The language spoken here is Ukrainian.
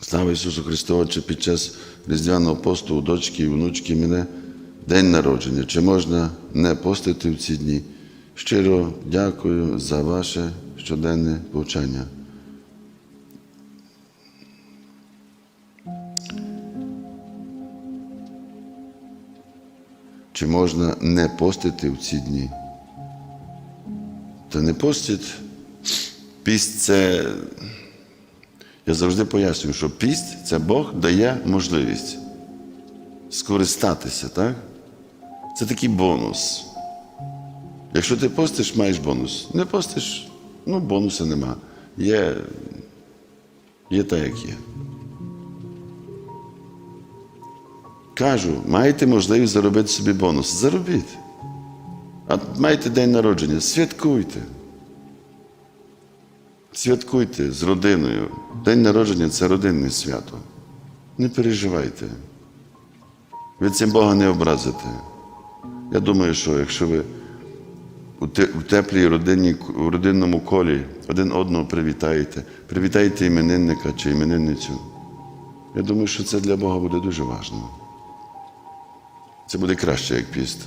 Слава Ісусу Христу, Отче, під час Різдвяного посту у дочки і внучки мене день народження. Чи можна не постити в ці дні? Щиро дякую за ваше щоденне повчання. Чи можна не постити в ці дні? Та не постить. Піст це я завжди пояснюю, що піст це Бог дає можливість скористатися, так? Це такий бонус. Якщо ти постиш, маєш бонус. Не постиш, ну бонуса нема. Є, є так, як є. Кажу, маєте можливість заробити собі бонус. Заробіть. А маєте день народження, святкуйте. Святкуйте з родиною. День народження це родинне свято. Не переживайте. Ви цим Бога не образите. Я думаю, що якщо ви у теплій родині, у родинному колі один одного привітаєте, привітаєте іменинника чи іменинницю. Я думаю, що це для Бога буде дуже важливо. Це буде краще, як піст.